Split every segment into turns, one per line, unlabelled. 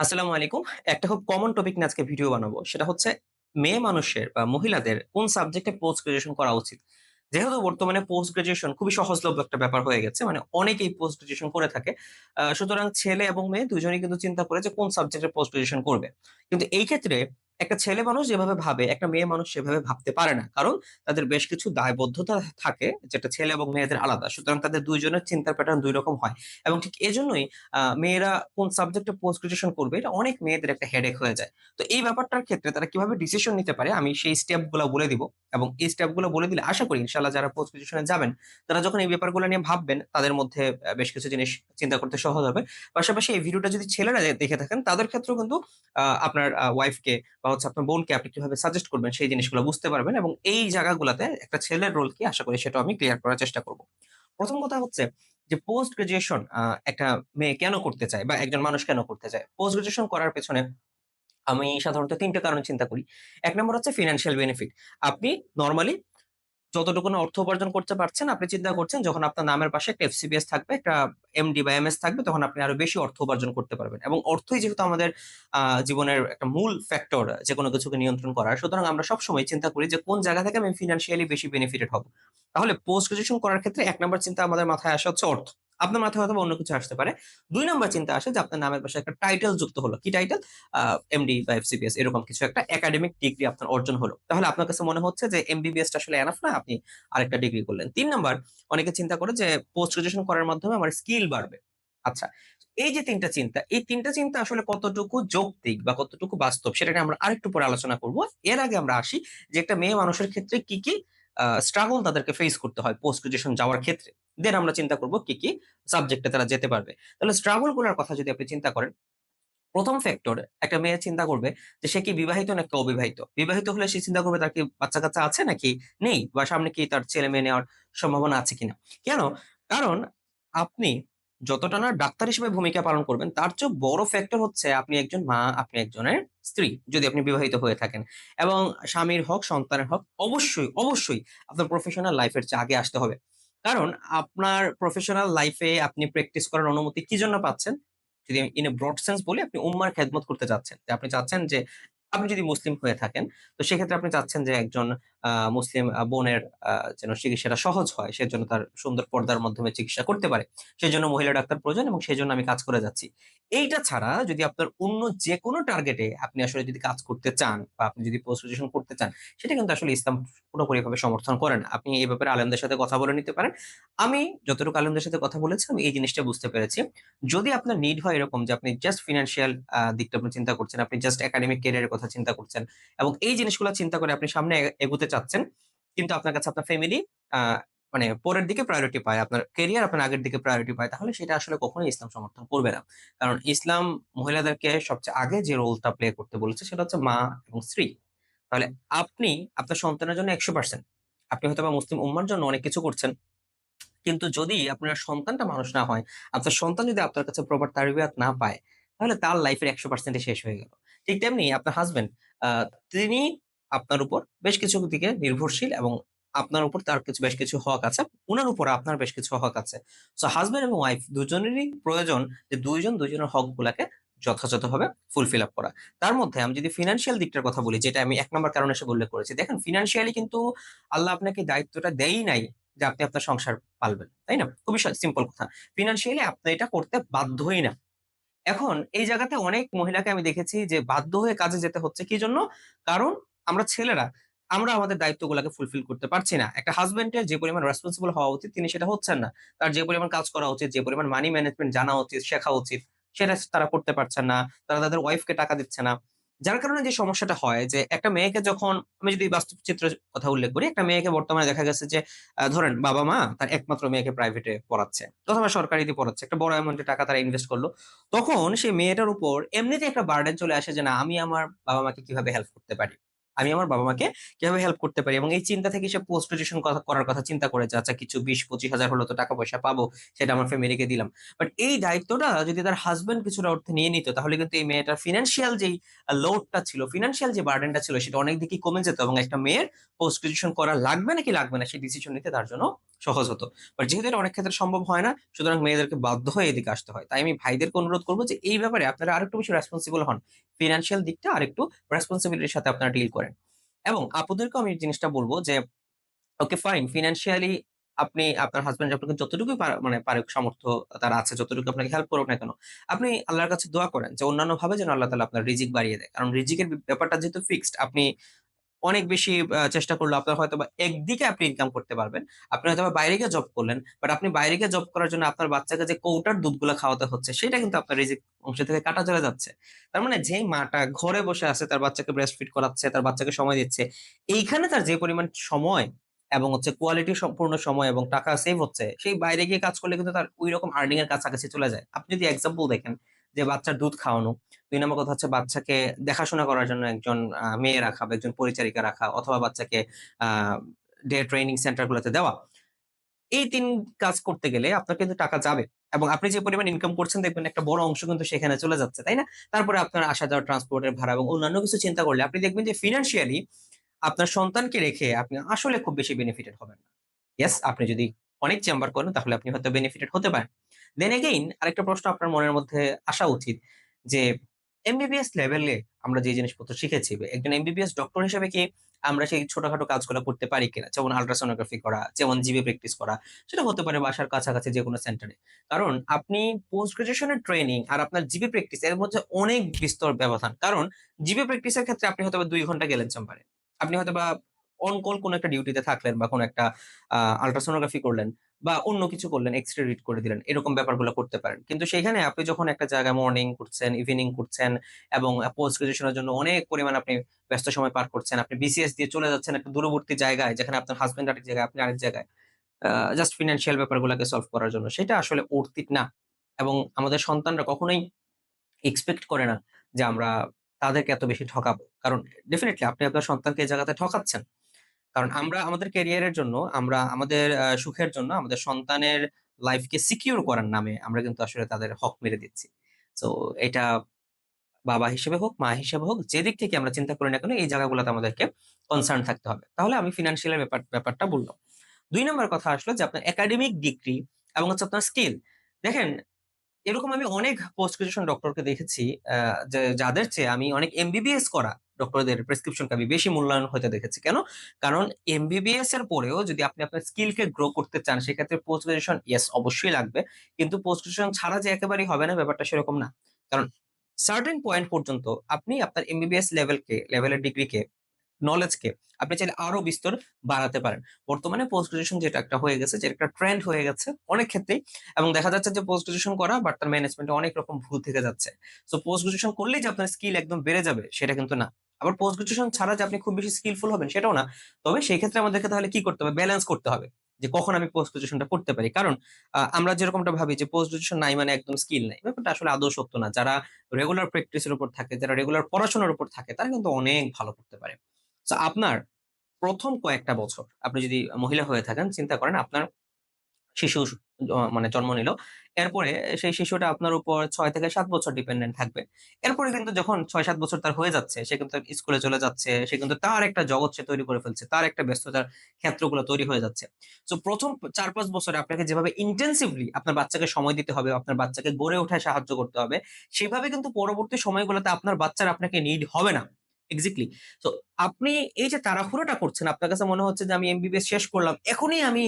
আসসালামু আলাইকুম। একটা খুব কমন টপিক নিয়ে আজকে ভিডিও বানাবো। সেটা হচ্ছে মেয়ে মানুষের বা মহিলাদের কোন সাবজেক্টে পোস্ট গ্রাজুয়েশন করা উচিত? যেহেতু বর্তমানে পোস্ট গ্রাজুয়েশন খুবই সহজলভ্য একটা ব্যাপার হয়ে গেছে। মানে অনেকেই পোস্ট গ্রাজুয়েশন করে থাকে। সুতরাং ছেলে এবং মেয়ে দুজনেই কিন্তু চিন্তা করে যে কোন সাবজেক্টে পোস্ট গ্রাজুয়েশন করবে। কিন্তু এই ক্ষেত্রে একটা ছেলে মানুষ যেভাবে ভাবে, একটা মেয়ে মানুষ সেভাবে ভাবতে পারে না। কারণ তাদের বেশ কিছু দায়বদ্ধতা থাকে যেটা ছেলে এবং মেয়েদের আলাদা। সুতরাং তাদের ২ জনের চিন্তার প্যাটার্ন ২ রকম হয়। এবং ঠিক এজন্যই মেয়েরা কোন সাবজেক্টে পোস্ট গ্র্যাজুয়েশন করবে এটা অনেক মেয়েদের একটা হেডেক হয়ে যায়। তো এই ব্যাপারটার ক্ষেত্রে তারা কীভাবে ডিসিশন নিতে পারে আমি সেই স্টেপগুলা বলে দিব। এবং এই স্টেপগুলো বলে দিলে আশা করি ইনশাআল্লাহ যারা পোস্ট গ্র্যাজুয়েশন এ যাবেন তারা যখন এই ব্যাপারগুলো নিয়ে ভাববেন তাদের মধ্যে বেশ কিছু জিনিস চিন্তা করতে সহজ হবে। পাশাপাশি এই ভিডিওটা যদি ছেলেরা দেখে থাকেন তাদের ক্ষেত্রেও কিন্তু আপনার ওয়াইফকে বা হচ্ছে আপনার বোনকে আপনি কীভাবে সাজেস্ট করবেন সেই জিনিসগুলো বুঝতে পারবেন এবং এই জায়গাগুলোতে একটা ছেলের রোল কি আশা করি সেটা আমি ক্লিয়ার করার চেষ্টা করব। প্রথম কথা হচ্ছে যে পোস্ট গ্রাজুয়েশন একটা মেয়ে কেন করতে চায় বা একজন মানুষ কেন করতে চায়? পোস্ট গ্রাজুয়েশন করার পেছনে আমি সাধারণত ৩ টা কারণ চিন্তা করি। এক নম্বর হচ্ছে ফিনান্সিয়াল বেনিফিট। আপনি নরমালি যতটুকু না অর্থ উপার্জন করতে পারছেন, আপনি চিন্তা করছেন যখন আপনার নামের পাশে একটা এফসিবিএস থাকবে, একটা এমডি বা এমএস থাকবে তখন আপনি আরও বেশি অর্থ উপার্জন করতে পারবেন। এবং অর্থই যেহেতু আমাদের জীবনের একটা মূল ফ্যাক্টর যে কোনো কিছুকে নিয়ন্ত্রণ করার। সুতরাং আমরা সবসময় চিন্তা করি যে কোন জায়গা থেকে আমি ফিনান্সিয়ালি বেশি বেনিফিটেড হব। তাহলে পোস্ট গ্রাজুয়েশন করার ক্ষেত্রে এক নম্বর চিন্তা আমাদের মাথায় আসা হচ্ছে অর্থ। আপনার মাথায় হয়তোবা অন্য কিছু আসতে পারে। দুই নাম্বার চিন্তা আসে যে আপনার নামের পাশে একটা টাইটেল যুক্ত হলো। কি টাইটেল? এমডি বা এফসিপিএস এরকম কিছু একটা একাডেমিক ডিগ্রি আপনার অর্জন হলো। তাহলে আপনার কাছে মনে হচ্ছে যে এমবিবিএস টা আসলে এনাফ না, আপনি আরেকটা ডিগ্রি করলেন। তিন নাম্বার অনেকে চিন্তা করে যে পোস্ট গ্র্যাজুয়েশন করার মাধ্যমে আমার স্কিল বাড়বে। আচ্ছা, এই যে তিনটা চিন্তা, এই তিনটা চিন্তা আসলে কতটুকু যৌক্তিক বা কতটুকু বাস্তব সেটা নিয়ে আমরা আরেকটু পরে আলোচনা করব। এর আগে আমরা আসি যে একটা মেয়ে মানুষের ক্ষেত্রে কি, কি স্ট্রাগল তাদেরকে ফেস করতে হয় পোস্ট গ্রাজুয়েশন যাওয়ার ক্ষেত্রে। দেন আমরা চিন্তা করব কি, কি সাবজেক্টে তারা যেতে পারবে। তাহলে স্ট্রাগলগুলার কথা যদি আপনি চিন্তা করেন প্রথম ফ্যাক্টর একটা মেয়ে চিন্তা করবে যে সে কি বিবাহিত নাকি অবিবাহিত। বিবাহিত হলে সে চিন্তা করবে তার কি বাচ্চা-কাচ্চা আছে নাকি নেই বা সামনে কি তার ছেলে-মেয়ে নেওয়ার সম্ভাবনা আছে কিনা। কেন? কারণ আপনি যতটা না ডাক্তার হিসেবে ভূমিকা পালন করবেন তার চেয়ে বড় ফ্যাক্টর হচ্ছে আপনি একজন মা, আপনি একজনের স্ত্রী। যদি আপনি বিবাহিত হয়ে থাকেন। এবং স্বামীর হক, সন্তানের হক অবশ্যই, অবশ্যই আপনার প্রফেশনাল লাইফের চেয়ে আগে আসতে হবে। কারণ আপনার প্রফেশনাল লাইফে আপনি প্র্যাকটিস করার অনুমতি কি জন্য পাচ্ছেন? যদি ইন এ ব্রড সেন্স বলি আপনি উম্মার খেদমত করতে চাচ্ছেন। আপনি চাচ্ছেন যে আপনি যদি মুসলিম হয়ে থাকেন, তো সেক্ষেত্রে আপনি চাচ্ছেন যে একজন মুসলিম বোনের যেন চিকিৎসাটা সহজ হয়। সেজন্য তার সুন্দর পর্দার মাধ্যমে চিকিৎসা করতে পারে। সেজন্য মহিলা ডাক্তার প্রয়োজন এবং সেজন্য আমি কাজ করে যাচ্ছি। এইটা ছাড়া যদি আপনার অন্য যেকোনো টার্গেটে আপনি আসলে যদি কাজ করতে চান বা আপনি যদি পোস্ট করতে চান, সেটা কিন্তু আসলে ইসলাম পুরোপুরিভাবে সমর্থন করেন। আপনি এই ব্যাপারে আলেমদের সাথে কথা বলে নিতে পারেন। আমি যতটুকু আলেমদের সাথে কথা বলেছি আমি এই জিনিসটা বুঝতে পেরেছি। যদি আপনার নিড হয় এরকম যে আপনি জাস্ট ফিনান্সিয়াল দিকটা আপনি চিন্তা করছেন, আপনি জাস্ট একাডেমিক ক্যারিয়ার এর কথা চিন্তা করছেন এবং এই জিনিসগুলো চিন্তা করে আপনি সামনে এগোতে চাচ্ছেন। কিন্তু আপনার কাছে আপনার ফ্যামিলি মানে পরের দিকে প্রায়োরিটি পায়। আপনার ক্যারিয়ার আপনার আগের দিকে প্রায়োরিটি পায়। তাহলে সেটা আসলে কখনোই ইসলাম সমর্থন করবে না। কারণ ইসলাম মহিলাদেরকে সবচেয়ে আগে যে রোলটা প্লে করতে বলেছে সেটা হচ্ছে মা এবং স্ত্রী। তাহলে আপনি আপনার সন্তানের জন্য ১০০% আপনি হয়তো বা মুসলিম উম্মার জন্য অনেক কিছু করছেন। কিন্তু যদি আপনার সন্তানটা মানুষ না হয়, আপনার সন্তান যদি আপনার কাছে প্রপার তারবিয়াত না পায়, তাহলে তার লাইফের একশো ১০০% শেষ হয়ে গেল। ঠিক তেমনি আপনার হাসব্যান্ড আ, তিনি আপনার উপর বেশ কিছু দিকে নির্ভরশীল এবং আপনার উপর তার কিছু, বেশ কিছু হক আছে। উনার উপর আপনার বেশ কিছু হক আছে। সো হাসব্যান্ড এবং ওয়াইফ দুজনেরই প্রয়োজন যে ২ জন ২ জনের হকগুলাকে যথাযথভাবে ফুলফিল আপ করা। তার মধ্যে আমি যদি ফিনান্সিয়াল দিকটার কথা বলি, যেটা আমি এক নম্বর কারণ হিসেবে উল্লেখ করেছি। দেখেন ফিনান্সিয়ালি কিন্তু আল্লাহ আপনাকে দায়িত্বটা দেয়ই নাই যে আপনি আপনার সংসার পালবেন। তাই না? খুবই সিম্পল কথা। ফিনান্সিয়ালি আপনি এটা করতে বাধ্যই না। এখন এই জায়গাতে অনেক মহিলাকে আমি দেখেছি যে বাধ্য হয়ে কাজে যেতে হচ্ছে কি জন্য? কারণ আমরা ছেলেরা আমরা আমাদের দায়িত্বগুলোকে ফুলফিল করতে পারছি না। একটা হাজবেন্ড এর যে পরিমাণ রেসপন্সিবল হওয়া উচিত তিনি সেটা হচ্ছেন না। তার যে পরিমাণ কাজ করা উচিত, যে পরিমাণ মানি ম্যানেজমেন্ট জানা উচিত, শেখা উচিত সেটা তারা করতে পারছেন না। তারা তাদের ওয়াইফকে টাকা দিচ্ছে না। যার কারণে যে সমস্যাটা হয় যে একটা মেয়েকে যখন আমি যদি বাস্তব চিত্র কথা উল্লেখ করি, একটা মেয়েকে বর্তমানে দেখা গেছে যে ধরেন বাবা-মা তার একমাত্র মেয়েকে প্রাইভেটে পড়াচ্ছে অথবা সরকারিতে পড়াচ্ছে। একটা বড় অ্যামাউন্টের টাকা তারা ইনভেস্ট করল তখন সেই মেয়েটার উপর এমনিতে একটা বার্ডেন চলে আসে যে না আমি আমার বাবা-মাকে কীভাবে হেল্প করতে পারি। আমি আমার বাবা-মাকে কীভাবে হেল্প করতে পারি এবং এই চিন্তা থেকে সে পোস্ট গ্রাজুয়েশন করার কথা চিন্তা করে যে আচ্ছা কিছু ২০-২৫ হাজার হলো তো টাকা পয়সা পাবো। সেটা আমার ফ্যামিলিকে দিলাম। বাট এই দায়িত্বটা যদি তার হাজবেন্ড কিছুটা অর্থে নিয়ে নিত তাহলে কিন্তু এই মেয়েটার ফিনান্সিয়াল যেই লোডটা ছিল, ফিনান্সিয়াল যে বার্ডেনটা ছিল সেটা অনেক দিকেই কমে যেত এবং একটা মেয়ের পোস্ট গ্রাজুয়েশন করা লাগবে নাকি লাগবে না সেই ডিসিশন নিতে তার জন্য সহজ হতো। বাট যেহেতু এটা অনেক ক্ষেত্রে সম্ভব হয় না, সুতরাং মেয়েদেরকে বাধ্য হয়ে এদিকে আসতে হয়। তাই আমি ভাইদেরকে অনুরোধ করব যে এই ব্যাপারে আপনারা আরেকটু বেশি রেসপন্সিবল হন। ফিনান্সিয়াল দিকটা আরেকটু রেসপন্সিবিলিটির সাথে আপনারা ডিল করেন। এবং আপুদেরকেও আমি জিনিসটা বলব যে ওকে ফাইন ফিনান্সিয়ালি আপনি আপনার হাসব্যান্ড আপনাকে যতটুকু মানে পারুক সামর্থ্য তার আছে, যতটুকু আপনাকে হেল্প করুক না কেন, আপনি আল্লাহর কাছে দোয়া করেন যে অন্যান্য ভাবে যেন আল্লাহ তালা আপনার রিজিক বাড়িয়ে দেয়। কারণ রিজিকের ব্যাপারটা যেহেতু ফিক্সড আপনি অনেক বেশি চেষ্টা করলে আপনার হয়তোবা একদিকে আপনি ইনকাম করতে পারবেন। আপনি হয়তোবা বাইরে গিয়ে জব করলেন। বাট আপনি বাইরে গিয়ে জব করার জন্য আপনার বাচ্চাকে যে কৌটার দুধগুলা খাওয়াতে হচ্ছে, সেটা কিন্তু আপনার রিজিক অংশ থেকে কাটা চলে যাচ্ছে। তার মানে যেই মাটা ঘরে বসে আছে তার বাচ্চাকে ব্রেস্ট ফিট করাচ্ছে, তার বাচ্চাকে সময় দিচ্ছে, এইখানে তার যে পরিমাণ সময় এবং হচ্ছে কোয়ালিটি সম্পূর্ণ সময় এবং টাকা সেভ হচ্ছে, সেই বাইরে গিয়ে কাজ করলে কিন্তু তার ঐরকম আর্নিং এর কাছাকাছি চলে যায়। আপনি যদি এক্সাম্পল দেখেন যে বাচ্চার দুধ খাওয়ানো, ২ নম্বর কথা হচ্ছে বাচ্চাকে দেখাশোনা করার জন্য একজন মেয়ে রাখা বা একজন পরিচারিকা রাখা অথবা বাচ্চাকে ডে ট্রেনিং সেন্টার গুলোতে দেওয়া। এই তিন কাজ করতে গেলে আপনার কিন্তু টাকা যাবে। এবং আপনি যে পরিমাণ ইনকাম করছেন দেখবেন একটা বড় অংশ কিন্তু সেখানে চলে যাচ্ছে, তাই না? তারপরে আপনার আসা যাওয়া ট্রান্সপোর্টের ভাড়া এবং অন্যান্য কিছু চিন্তা করলে আপনি দেখবেন যে ফিনান্সিয়ালি আপনার সন্তানকে রেখে আপনি আসলে খুব বেশি বেনিফিটেড হবেন না। ইয়েস, আপনি যদি অনেক চেম্বার করেন তাহলে আপনি হয়তো বেনিফিটেড হতে পারেন। দেন এগেইন আরেকটা প্রশ্ন আপনার মনের মধ্যে আসা উচিত যে এমবিবিএস লেভেলে আমরা যে জিনিসপত্র শিখেছি, একজন এমবিবিএস ডক্টর হিসেবে কি আমরা সেই ছোটখাটো কাজগুলো করতে পারি কিনা? যেমন আল্ট্রাসোনোগ্রাফি করা, যেমন জিবি প্র্যাকটিস করা। সেটা হতে পারে বাসার কাছাকাছি যেকোনো সেন্টারে। কারণ আপনি পোস্ট গ্রাজুয়েশনের ট্রেনিং আর আপনার জিবি প্র্যাকটিস এর মধ্যে অনেক বিস্তর ব্যবধান। কারণ জিবি প্র্যাকটিস এর ক্ষেত্রে আপনি হয়তোবা দুই ঘণ্টা গেলেন চেম্বারে। আপনি হয়তোবা অন কল কোনো একটা ডিউটিতে থাকলেন বা কোনো একটা আল্ট্রাসোনোগ্রাফি করলেন বা অন্য কিছু করলেন, এক্স-রে রিড করে দিলেন। এরকম ব্যাপারগুলো করতে পারেন। কিন্তু সেখানে আপনি যখন একটা জায়গায় মর্নিং করছেন, ইভনিং করছেন এবং পোস্ট গ্র্যাজুয়েশন এর জন্য অনেক পরিমাণ আপনি ব্যস্ত সময় পার করছেন। আপনি বিসিএস দিয়ে চলে যাচ্ছেন একটা দূরবর্তী জায়গায় যেখানে আপনার হাসব্যান্ড আরেক জায়গায়, আপনি আরেক জায়গায়। জাস্ট ফিন্যান্সিয়াল ব্যাপারগুলোকে সলভ করার জন্য। সেটা আসলে it না। এবং আমাদের সন্তানরা কখনোই এক্সপেক্ট করে না যে আমরা তাদেরকে এত বেশি ঠকাবো। কারণ ডেফিনেটলি আপনি আপনার সন্তানকে এই জায়গাতে ঠকাচ্ছেন। কারণ আমরা আমাদের ক্যারিয়ারের জন্য, আমরা আমাদের সুখের জন্য আমাদের সন্তানের লাইফকে সিকিউর করার নামে আমরা কিন্তু আসলে তাদের হক মেরে দিচ্ছি। তো এটা বাবা হিসেবে হোক, মা হিসেবে হোক, যেদিক থেকে আমরা চিন্তা করি না কেন এই জায়গাগুলোতে আমাদেরকে কনসার্ন থাকতে হবে। তাহলে আমি ফিনান্সিয়াল ব্যাপার ব্যাপারটা বললাম। দুই নম্বর কথা আসলো যে আপনার একাডেমিক ডিগ্রি এবং হচ্ছে আপনার স্কিল। দেখেন এরকম আমি অনেক পোস্ট গ্র্যাজুয়েশন ডক্টরকে দেখেছি যে যাদের চেয়ে আমি অনেক এমবিবিএস করা ডক্টরদের প্রেসক্রিপশনকে আমি বেশি মূল্যায়ন হতে দেখেছি। কেন? কারণ এমবিবিএস এর পরেও যদি আপনি আপনার স্কিলকে গ্রো করতে চান সেক্ষেত্রে পোস্ট গ্র্যাজুয়েশন ইয়েস অবশ্যই লাগবে। কিন্তু পোস্ট গ্র্যাজুয়েশন ছাড়া যে একেবারেই হবে না ব্যাপারটা সেরকম না। কারণ সার্টেন পয়েন্ট পর্যন্ত আপনি আপনার এমবিবিএস লেভেলকে লেভেলের ডিগ্রিকে নলেজকে আপনি চাইলে আরও বিস্তর বাড়াতে পারেন। বর্তমানে পোস্ট গ্র্যাজুয়েশন যেটা একটা হয়ে গেছে, যেটা একটা ট্রেন্ড হয়ে গেছে অনেক ক্ষেত্রেই এবং দেখা যাচ্ছে যে পোস্ট গ্র্যাজুয়েশন করা বাট তার ম্যানেজমেন্টে অনেক রকম ভুল থেকে যাচ্ছে। সো পোস্ট গ্র্যাজুয়েশন করলেই যে আপনার স্কিল একদম বেড়ে যাবে সেটা কিন্তু না। আবার পোস্ট গ্র্যাজুয়েশন ছাড়া যে আপনি খুব বেশি স্কিলফুল হবেন সেটাও না। তবে সেই ক্ষেত্রে আমাদেরকে তাহলে কি করতে হবে? ব্যালেন্স করতে হবে। যে কখন আমি পোস্ট গ্র্যাজুয়েশনটা করতে পারি। কারণ আমরা যেরকমটা ভাবি যে পোস্ট গ্র্যাজুয়েশন নাই মানে একদম স্কিল নাই। ব্যাপারটা আসলে আদৌ সত্য না। যারা রেগুলার প্র্যাকটিসের উপর থাকে, যারা রেগুলার পড়াশোনার উপর থাকে তারা কিন্তু অনেক ভালো করতে পারে। তো আপনার প্রথম কয়েকটা বছর আপনি যদি মহিলা হয়ে থাকেন চিন্তা করেন আপনার শিশু মানে জন্ম নিল। এরপরে সেই শিশুটা আপনার উপর ছয় থেকে সাত বছর ডিপেন্ডেন্ট থাকবে। এরপরে কিন্তু যখন ৬-৭ বছর তার হয়ে যাচ্ছে, সে কিন্তু স্কুলে চলে যাচ্ছে। সে কিন্তু তার একটা জগৎ সে তৈরি করে ফেলছে। তার একটা ব্যস্ততার ক্ষেত্রগুলো তৈরি হয়ে যাচ্ছে। তো প্রথম চার পাঁচ বছরে আপনাকে যেভাবে ইনটেনসিভলি আপনার বাচ্চাকে সময় দিতে হবে, আপনার বাচ্চাকে গড়ে ওঠায় সাহায্য করতে হবে, সেভাবে কিন্তু পরবর্তী সময়গুলোতে আপনার বাচ্চার আপনাকে নিড হবে না। এক্সাক্টলি। সো আপনি এই যে তাড়াহুড়োটা করছেন, আপনার কাছে মনে হচ্ছে যে আমি এমবিবিএস শেষ করলাম। এখনই আমি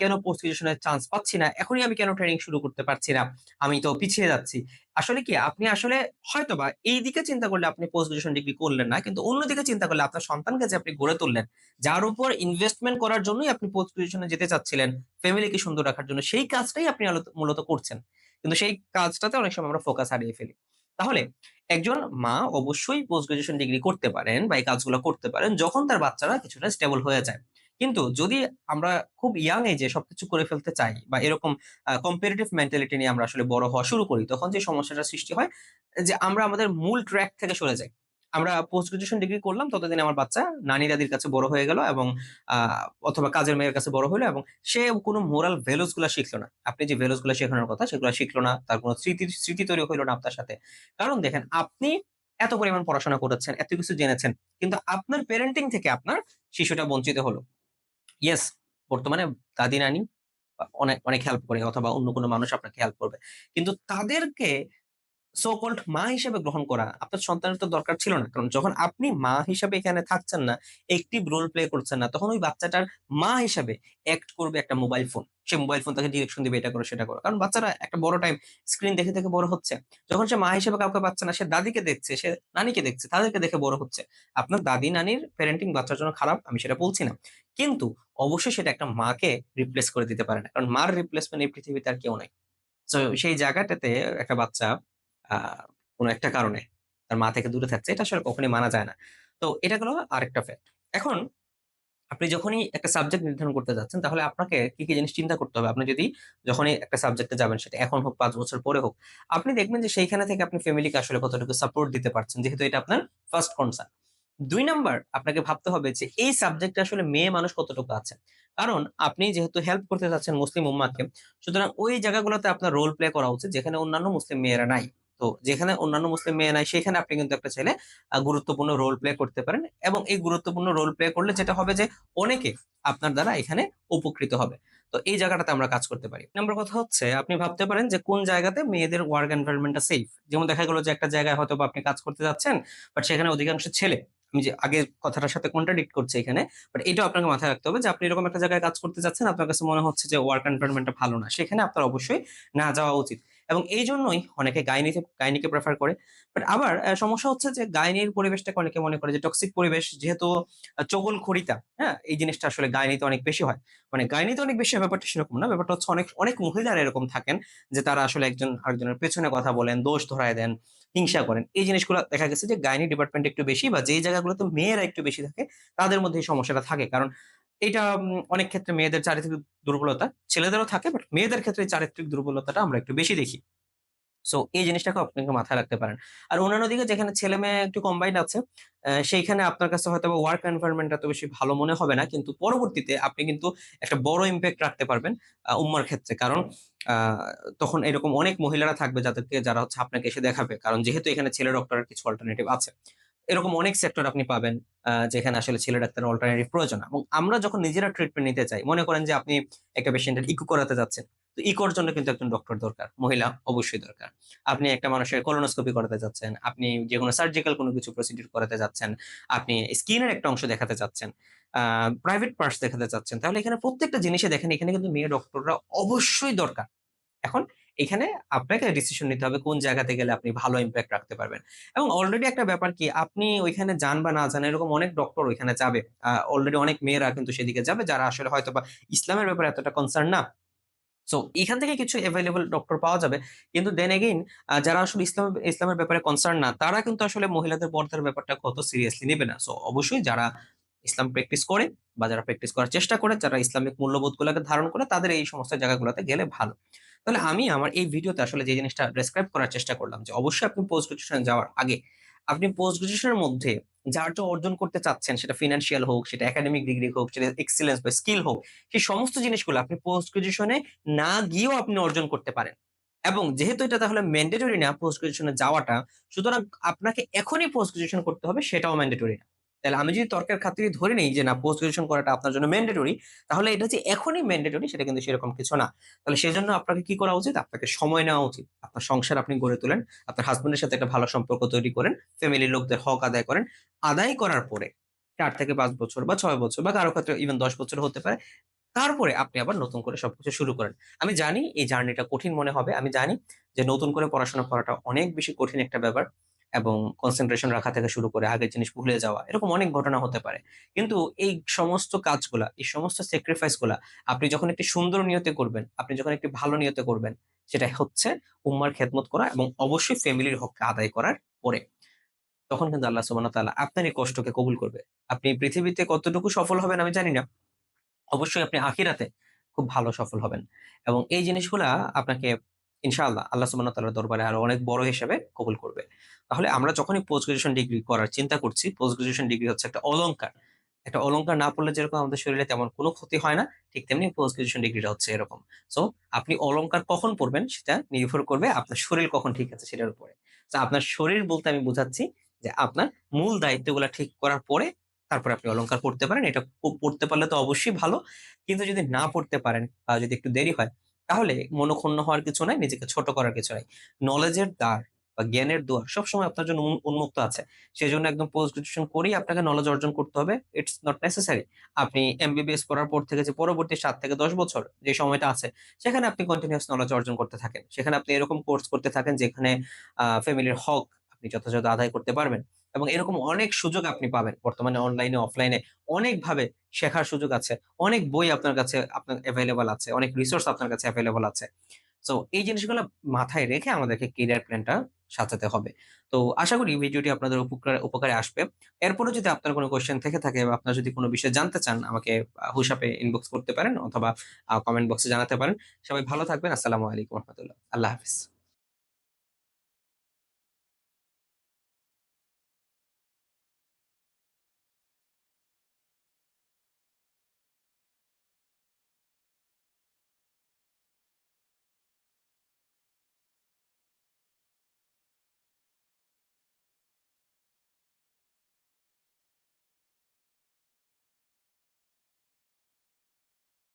কেন পোস্ট গ্র্যাজুয়েশন এর চান্স পাচ্ছি না? এখনই আমি কেন ট্রেনিং শুরু করতে পারছি না? আমি তো পিছিয়ে যাচ্ছি। আসলে কি আপনি আসলে হয়তোবা এই দিকে চিন্তা করলে আপনি পোস্ট গ্র্যাজুয়েশন ডিগ্রি করলেন না। কিন্তু অন্যদিকে চিন্তা করলে আপনার সন্তানকে যে আপনি গড়ে তুললেন, যার উপর ইনভেস্টমেন্ট করার জন্যই আপনি পোস্ট গ্র্যাজুয়েশন এ যেতে চাচ্ছিলেন, ফ্যামিলিকে সুন্দর রাখার জন্য সেই কাজটাই আপনি মূলত করছেন। কিন্তু সেই কাজটাতে অনেক সময় আমরা ফোকাস হারিয়ে ফেলি। তাহলে একজন মা অবশ্যই পোস্ট গ্রাজুয়েশন ডিগ্রি করতে পারেন বা এই কাজগুলো করতে পারেন যখন তার বাচ্চারা কিছুটা স্টেবল হয়ে যায়। কিন্তু যদি আমরা খুব ইয়াং এজে সবকিছু করে ফেলতে চাই বা এরকম আ কম্পারেটিভ মেন্টালিটি নিয়ে আমরা আসলে বড় হওয়া শুরু করি, তখন যে সমস্যাটা সৃষ্টি হয় যে আমরা আমাদের মূল ট্র্যাক থেকে সরে যাই। আমরা পোস্ট গ্র্যাজুয়েশন ডিগ্রি করলাম ততদিন আমার বাচ্চা নানি-দাদির কাছে বড় হয়ে গেল এবং অথবা কাজের মেয়ের কাছে বড় হইল এবং সে কোনো মোরাল ভ্যালুসগুলা শিখলো না। আপনি যে ভ্যালুসগুলা শেখানোর কথা সেগুলা শিখলো না। তার কোনো স্মৃতি স্মৃতি তৈরি হইল না আপনার সাথে। কারণ দেখেন আপনি এত পরিমাণ পড়াশোনা করেছেন, এত কিছু জেনেছেন। কিন্তু আপনার প্যারেন্টিং থেকে আপনার শিশুটা বঞ্চিত হলো। ইয়েস, বর্তমানে দাদি-নানি অনেক, অনেক হেল্প করে অথবা অন্য কোনো মানুষ আপনাকে হেল্প করবে। কিন্তু তাদেরকে সো কল্ড মা হিসেবে গ্রহণ করা আপনার সন্তানের তো দরকার ছিল না। কারণ যখন আপনি মা হিসাবে এখানে থাকছেন না, একটিভ রোল প্লে করছেন না, তখন ওই বাচ্চাটার মা হিসাবে অ্যাক্ট করবে একটা মোবাইল ফোন। সে মোবাইল ফোন তাকে ডিরেকশন দিবে এটা করো, সেটা করো। কারণ বাচ্চারা একটা বড় টাইম স্ক্রিন দেখে, দেখে বড় হচ্ছে। যখন সে মা হিসেবে কাউকে পাচ্ছে না, সে দাদিকে দেখছে, সে নানিকে দেখছে, তাদেরকে দেখে বড় হচ্ছে। আপনার দাদি-নানির প্যারেন্টিং বাচ্চার জন্য খারাপ, আমি সেটা বলছি না। কিন্তু অবশ্যই সেটা একটা মাকে রিপ্লেস করে দিতে পারে না। কারণ মার রিপ্লেসমেন্ট এই পৃথিবীতে আর কেউ নাই। সো সেই জায়গাটাতে একটা বাচ্চা কোন একটা কারণে তার মা থেকে দূরে থাকছে। এটা আসলে কখনোই মানা যায় না। তো এটা গেল আরেকটা ফ্যাক্ট। এখন আপনি যখনই একটা সাবজেক্ট নির্ধারণ করতে যাচ্ছেন, তাহলে আপনাকে কি, কি জিনিস চিন্তা করতে হবে? আপনি যদি যখনই একটা সাবজেক্টে যাবেন, সেটা এখন হোক পাঁচ বছর পরে হোক, আপনি দেখবেন যে সেইখানে থেকে আপনি ফ্যামিলিকে আসলে কতটুকু সাপোর্ট দিতে পারছেন। যেহেতু এটা আপনার ফার্স্ট কনসার্ন। দুই নাম্বার আপনাকে ভাবতে হবে যে এই সাবজেক্টে আসলে মেয়ে মানুষ কতটুকু আছে। কারণ আপনি যেহেতু হেল্প করতে যাচ্ছেন মুসলিম উম্মাহকে, সুতরাং ওই জায়গাগুলোতে আপনার রোল প্লে করা উচিত যেখানে অন্যান্য মুসলিম মেয়েরা নাই। তো যেখানে অন্যান্য মুসলিম মেয়ে নাই সেখানে আপনি কিন্তু একটা ছেলে গুরুত্বপূর্ণ রোল প্লে করতে পারেন এবং এই গুরুত্বপূর্ণ রোল প্লে করলে যেটা হবে যে অনেকে আপনার দ্বারা এখানে উপকৃত হবে। তো এই জায়গাটাতে আমরা কাজ করতে পারি। নাম্বার কথা হচ্ছে আপনি ভাবতে পারেন যে কোন জায়গাতে মেয়েদের ওয়ার্ক এনভায়রনমেন্ট টা সেফ। যেমন দেখা গেলো যে একটা জায়গায় হয়তোবা আপনি কাজ করতে যাচ্ছেন, বাট সেখানে অধিকাংশ ছেলে। আমি যে আগের কথাটার সাথে কন্ট্রাডিক্ট করছি এখানে। বাট এটাও আপনাকে মাথায় রাখতে হবে যে আপনি এরকম একটা জায়গায় কাজ করতে যাচ্ছেন, আপনার কাছে মনে হচ্ছে যে ওয়ার্ক এনভায়রনমেন্ট টা ভালো না। সেখানে আপনার অবশ্যই না যাওয়া উচিত। এবং এই জন্যই অনেকে গাইনিতে, গাইনিকে প্রেফার করে। বাট আবার সমস্যা হচ্ছে যে গাইনির পরিবেশটাকে অনেকে মনে করে যে টক্সিক পরিবেশ, যেহেতু চগল খড়িতা হ্যাঁ? এই জিনিসটা আসলে গাইনিতে অনেক বেশি হয়। মানে গাইনিতে অনেক বেশি ব্যাপারটা সেরকম না। ব্যাপারটা হচ্ছে অনেক, অনেক মহিলারা এরকম থাকেন যে তারা আসলে একজন আরেকজনের পেছনে কথা বলেন, দোষ ধরায় দেন, হিংসা করেন। এই জিনিসগুলো দেখা গেছে যে গাইনি ডিপার্টমেন্ট একটু বেশি বা যেই জায়গাগুলোতে মেয়েরা একটু বেশি থাকে, তাদের মধ্যে এই সমস্যাটা থাকে। কারণ এটা অনেক ক্ষেত্রে মেয়েদের চারিত্রিক দুর্বলতা, ছেলেদেরও থাকে বাট মেয়েদের ক্ষেত্রে চারিত্রিক দুর্বলতাটা আমরা একটু বেশি দেখি। সো এই জিনিসটাকে আপনি কিন্তু মাথায় রাখতে পারেন। আর অন্যান্য দিকে যেখানে ছেলে-মেয়ে একটু কম্বাইন্ড আছে, সেইখানে আপনার কাছে হয়তো ওয়ার্ক এনভায়রনমেন্ট এত বেশি ভালো মনে হবে না। কিন্তু পরবর্তীতে আপনি কিন্তু একটা বড় ইম্প্যাক্ট রাখতে পারবেন উম্মার ক্ষেত্রে। কারণ তখন এরকম অনেক মহিলারা থাকবে যাদেরকে যারা হচ্ছে আপনাকে এসে দেখাবে। কারণ যেহেতু এখানে ছেলে ডক্টরের কিছু অল্টারনেটিভ আছে। এরকম অনেক সেক্টর আপনি পাবেন যেখানে আসলে ছেলে ডাক্তারের অল্টারনেটিভ প্রয়োজন। এবং আমরা যখন নিজেরা ট্রিটমেন্ট নিতে চাই, মনে করেন যে আপনি একটা পেশেন্টের ইকো করাতে যাচ্ছেন। তো ইকোর জন্য কিন্তু একজন ডক্টর দরকার। মহিলা অবশ্যই দরকার। আপনি একটা মানুষের কোলোনোস্কোপি করাতে যাচ্ছেন, আপনি যেকোনো সার্জিক্যাল কোনো কিছু প্রসিডিউর করাতে যাচ্ছেন, আপনি স্কিনের একটা অংশ দেখাতে চাচ্ছেন, আ প্রাইভেট পার্টস দেখাতে চাচ্ছেন। তাহলে এখানে প্রত্যেকটা জিনিসে দেখেন এখানে কিন্তু মেয়ে ডক্টররা অবশ্যই দরকার। এখন এখানে আপনাকে ডিসিশন নিতে হবে কোন জায়গাতে গেলে আপনি ভালো ইমপ্যাক্ট রাখতে পারবেন। এবং অলরেডি একটা ব্যাপার কি আপনি ওইখানে যান বা না যান এরকম অনেক ডক্টর ওইখানে যাবে। অলরেডি অনেক মেয়েরা কিন্তু সেদিকে যাবে যারা আসলে হয়তোবা ইসলামের ব্যাপারে এতটা কনসার্ন না। সো এখান থেকে কিছু এভেইলেবল ডক্টর পাওয়া যাবে। কিন্তু দেন এগেইন যারা আসলে ইসলাম ইসলামের ব্যাপারে কনসার্ন না, তারা কিন্তু আসলে মহিলাদের পর্দার ব্যাপারটা কত সিরিয়াসলি নেবে না। সো অবশ্যই যারা ইসলাম প্র্যাকটিস করে বা যারা প্র্যাকটিস করার চেষ্টা করে, যারা ইসলামিক মূল্যবোধগুলোকে ধারণ করে, তাদের এই সমস্ত জায়গাগুলোতে গেলে ভালো। তাহলে আমি আমার এই ভিডিওতে আসলে যে জিনিসটা ডেসক্রাইব করার চেষ্টা করলাম যে অবশ্যই আপনি পোস্ট গ্র্যাজুয়েশন যাওয়ার আগে আপনি পোস্ট গ্র্যাজুয়েশনের মধ্যে যার যা অর্জন করতে চাচ্ছেন সেটা ফিনান্সিয়াল হোক, সেটা একাডেমিক ডিগ্রি হোক, সেটা এক্সেলেন্স বা স্কিল হোক, সেই সমস্ত জিনিসগুলো আপনি পোস্ট গ্র্যাজুয়েশনে না গিয়েও আপনি অর্জন করতে পারেন। এবং যেহেতু এটা তাহলে ম্যান্ডেটরি না পোস্ট গ্র্যাজুয়েশনে যাওয়াটা, সুতরাং আপনাকে এখনই পোস্ট গ্র্যাজুয়েশন করতে হবে সেটাও ম্যান্ডেটরি না। তাহলে আমি যদি তর্কের খাতিরে ধরে নিই যে না পোস্ট গ্র্যাজুয়েশন করাটা আপনার জন্য ম্যান্ডেটরি, তাহলে এটা যে এখনই ম্যান্ডেটরি সেটা কিন্তু সেরকম কিছু না। তাহলে সেজন্য আপনাকে কি করা উচিত? আপনাকে সময় নেওয়া উচিত। আপনার সংসার আপনি গড়ে তোলেন। আপনার হাসব্যান্ডের সাথে একটা ভালো সম্পর্ক তৈরি করেন। ফ্যামিলির লোকদের হক আদায় করেন। আদায় করার পরে ৪ থেকে পাঁচ বছর বা ছয় বছর বা কারও ক্ষেত্রে ইভেন ১০ বছর হতে পারে। তারপরে আপনি আবার নতুন করে সবকিছু শুরু করেন। আমি জানি এই জার্নিটা কঠিন মনে হবে। আমি জানি যে নতুন করে পড়াশোনা করাটা অনেক বেশি কঠিন একটা ব্যাপার এবং কনসেন্ট্রেশন রাখা থেকে শুরু করে আগের জিনিস ভুলে যাওয়া এরকম অনেক ঘটনা হতে পারে। কিন্তু এই সমস্ত কাজগুলা, এই সমস্ত স্যাক্রিফাইসগুলা আপনি যখন একটি সুন্দর নিয়তে করবেন, আপনি যখন একটি ভালো নিয়তে করবেন, সেটা হচ্ছে উম্মার খেদমত করা এবং অবশ্যই ফ্যামিলির হককে আদায় করার পরে। তখন কিন্তু আল্লাহ সুবহানাহু ওয়া তাআলা আপনার এই কষ্টকে কবুল করবে। আপনি পৃথিবীতে কতটুকু সফল হবেন আমি জানি না। অবশ্যই আপনি আখিরাতে খুব ভালো সফল হবেন। এবং এই জিনিসগুলা আপনাকে ইনশাআল্লাহ আল্লাহ ওয়া তাআলার দরবারে আরও অনেক বড় হিসেবে কবুল করবে। তাহলে আমরা যখনই পোস্ট গ্র্যাজুয়েশন ডিগ্রি করার চিন্তা করছি, পোস্ট গ্র্যাজুয়েশন ডিগ্রি হচ্ছে একটা অলংকার। একটা অলংকার না পড়লে যেরকম আমাদের শরীরে তেমন কোনো ক্ষতি হয় না, ঠিক তেমনি পোস্ট গ্র্যাজুয়েশন ডিগ্রিটা হচ্ছে এরকম। সো আপনি অলংকার কখন পড়বেন সেটা নির্ভর করবে আপনার শরীর কখন ঠিক আছে সেটার উপরে। সো আপনার শরীর বলতে আমি বুঝাচ্ছি যে আপনার মূল দায়িত্বগুলা ঠিক করার পরে তারপরে আপনি অলংকার পড়তে পারেন। এটা পড়তে পারলে তো অবশ্যই ভালো। কিন্তু যদি না পড়তে পারেন বা যদি একটু দেরি হয়, তাহলে মনোক্ষুণ্ণ হওয়ার কিছু নাই, নিজেকে ছোট করার কিছু নাই। নলেজের দ্বার বা জ্ঞানের দুয়ার সবসময় আপনার জন্য উন্মুক্ত আছে। সেই জন্য একদম পোস্ট গ্রাজুয়েশন করেই আপনাকে নলেজ অর্জন করতে হবে। It's not necessary. আপনি এমবিবিএস করার পর থেকে যে পরবর্তী সাত থেকে ১০ বছর যে সময়টা আছে, সেখানে আপনি কন্টিনিউয়াস নলেজ অর্জন করতে থাকেন। সেখানে আপনি এরকম কোর্স করতে থাকেন যেখানে ফ্যামিলির হক আপনি যথাযথ আদায় করতে পারবেন এবং এরকম অনেক সুযোগ আপনি পাবেন। বর্তমানে অনলাইনে, অফলাইনে অনেকভাবে শেখার সুযোগ আছে। অনেক বই আপনার কাছে আপনার এভেইলেবল আছে। অনেক রিসোর্স আপনার কাছে এভেইলেবল আছে। সো এই জিনিসগুলো মাথায় রেখে আমাদেরকে ক্যারিয়ার প্ল্যানটা সাজাতে হবে। তো আশা করি ভিডিওটি আপনাদের উপকার উপকারে আসবে। এরপরেও যদি আপনার কোনো কোয়েশ্চেন থেকে থাকে বা আপনার যদি কোনো বিষয় জানতে চান আমাকে আ হুশাপে ইনবক্স করতে পারেন অথবা কমেন্ট বক্সে জানাতে পারেন। সবাই ভালো থাকবেন। আসসালামু আলাইকুম রহমতুল্লাহ। আল্লাহ হাফেজ।